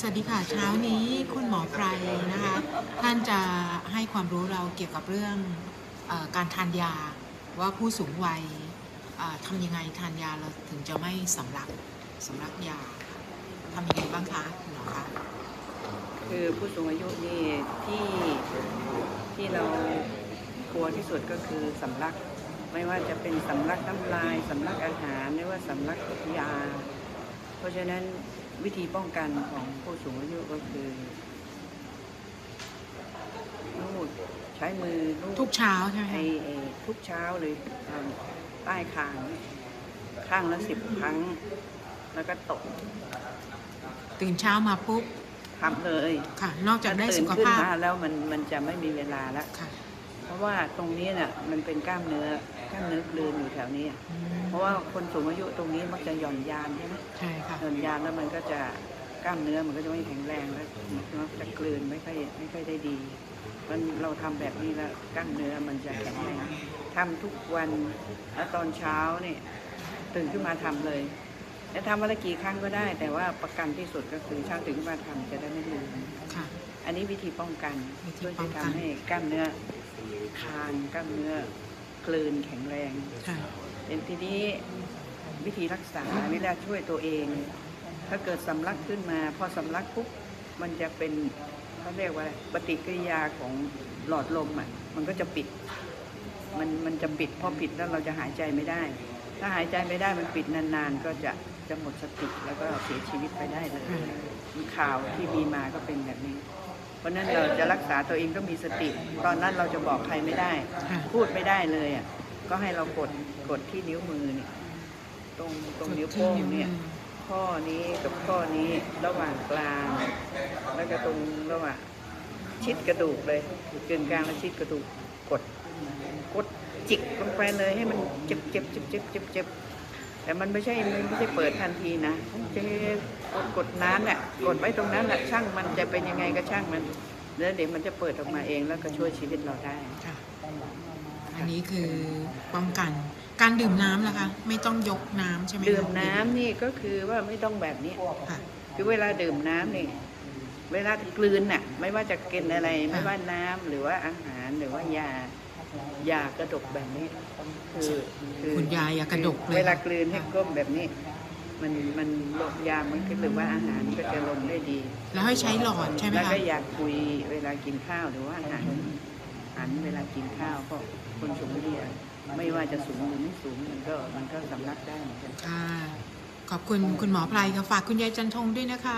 สวัสดีค่ะเช้านี้คุณหมอไพรนะคะท่านจะให้ความรู้เราเกี่ยวกับเรื่องอการทานยาว่าผู้สูงวัยทำยังไงทานยาเราถึงจะไม่สำลักสำลักยาทำยังไงบ้างคะคุณหมอคะคือผู้สูงอายุนี่ที่ที่เรากลัวที่สุดก็คือสำลักไม่ว่าจะเป็นสำลักน้ำลายสำลักอาหารไม่ว่าสำลักยา เพราะฉะนั้น วิธีป้องกันของผู้สูงอายุก็คือลูดใช้มือลูดทุกเช้าใช่ไหมไอ้คะไอ้ทุกเช้าเลยทางใต้คาง ข้างละสิบครั้ง แล้วก็ตกตื่นเช้ามาปุ๊บทำเลยค่ะ นอกจากได้ตื่สุนขขึ้นภาพมาแล้วมันมันจะไม่มีเวลาละ ค่ะ เพราะว่าตรงนี้เนี่ยมันเป็นกล้ามเนื้อกล้ามเนื้อกลืนอยู่แถวนี้อะอืมเพราะว่าคนสูงอายุตรงนี้มักจะหย่อนยานใช่ไหมใช่ค่ะ หย่อนยานแล้วมันก็จะกล้ามเนื้อมันก็จะไม่แข็งแรงแล้วมันจะกลืนไม่ค่อยไม่ค่อยได้ดีมันเราทำแบบนี้แล้วกล้ามเนื้อมันจะแข็งแรงทำทุกวันแล้วตอนเช้าเนี่ยตื่นขึ้นมาทำเลยจะทำวันละกี่ครั้งก็ได้ แต่ว่าประกันที่สุดก็คือเช้าตื่นขึ้นมาทำจะได้ไม่ลืมค่ะอันนี้วิธีป้องกันวิธีเพื่อป้อจะงกันทำให้กล้ามเนื้อ คางกล้ามเนื้อกลืนแข็งแรง ค่ะ เป็นทีนี้วิธีรักษาเวลาช่วยตัวเอง ถ้าเกิดสำลักขึ้นมา พอสำลักปุ๊บมันจะเป็นเขาเรียกว่าปฏิกิริยาของหลอดลมอะมันก็จะปิด มันมันจะปิดพอปิดแล้วเราจะหายใจไม่ได้ ถ้าหายใจไม่ได้มันปิดนานๆ ก็จะจะหมดสติแล้วก็เสียชีวิตไปได้เลยข่าวที่มีมาก็เป็นแบบนี้เพ ราะฉะนั้นเราจะรักษาตัวเองก็มีสติ ตอนนั้นเราจะบอกใครไม่ได้ค่ะพูดไม่ได้เลยอะก็ให้เรากดกดที่นิ้วมือเนี่ยตรงตรงนิ้วโป้งเนี่ย ข้อนี้กับข้อนี้ระหว่างกลาง แล้วก็ตรงระหว่างชิดกระดูกเลยกึ่งกลางและชิดกระดูกกดกดจิกลงไปเลยให้มันเจ็บเจ็บเจ็บเจ็บเจ็บเจ็บ แต่มันไม่ใช่มันไม่ใช่เปิดทันทีนะเจ็บกดกดนานน่ะกดไว้ตรงนั้นแหละช่างมันจะเป็นยังไงก็ช่างมันแล้วเดี๋ยวมันจะเปิดออกมาเองแล้วก็ช่วยชีวิตเราได้ค่ะอันนี้คือป้องกัน การดื่มน้ำล่ะคะ ไม่ต้องยกน้ำใช่ไหมคะดื่มน้ำนี่ก็คือว่าไม่ต้องแบบนี้ค่ะคือเวลาดื่มน้ำนี่เวลากลืนน่ะ ไม่ว่าจะกินอะไร ไม่ว่าน้ำหรือว่าอาหารหรือว่ายา ยากระดกแบบนี้คือคือคุณยายอย่ากระดกเลย เวลากลืนให้ก้มแบบนี้ มันมันลงยามันก็หรือว่าอาหารก็จะลงได้ดี แล้วให้ใช้หลอดใช่ไหมแล้วคะ ก็อยากคุยเวลากินข้าวหรือว่าอาหารอาหารเวลากินข้าวก็คนสูงอายุไม่ว่าจะสูงหรือไม่สูงมันก็มันก็สำลักได้เหมือนกัน ค่ะ ขอบคุณคุณหมอไพรค่ะฝากคุณยายจันทงด้วยนะคะ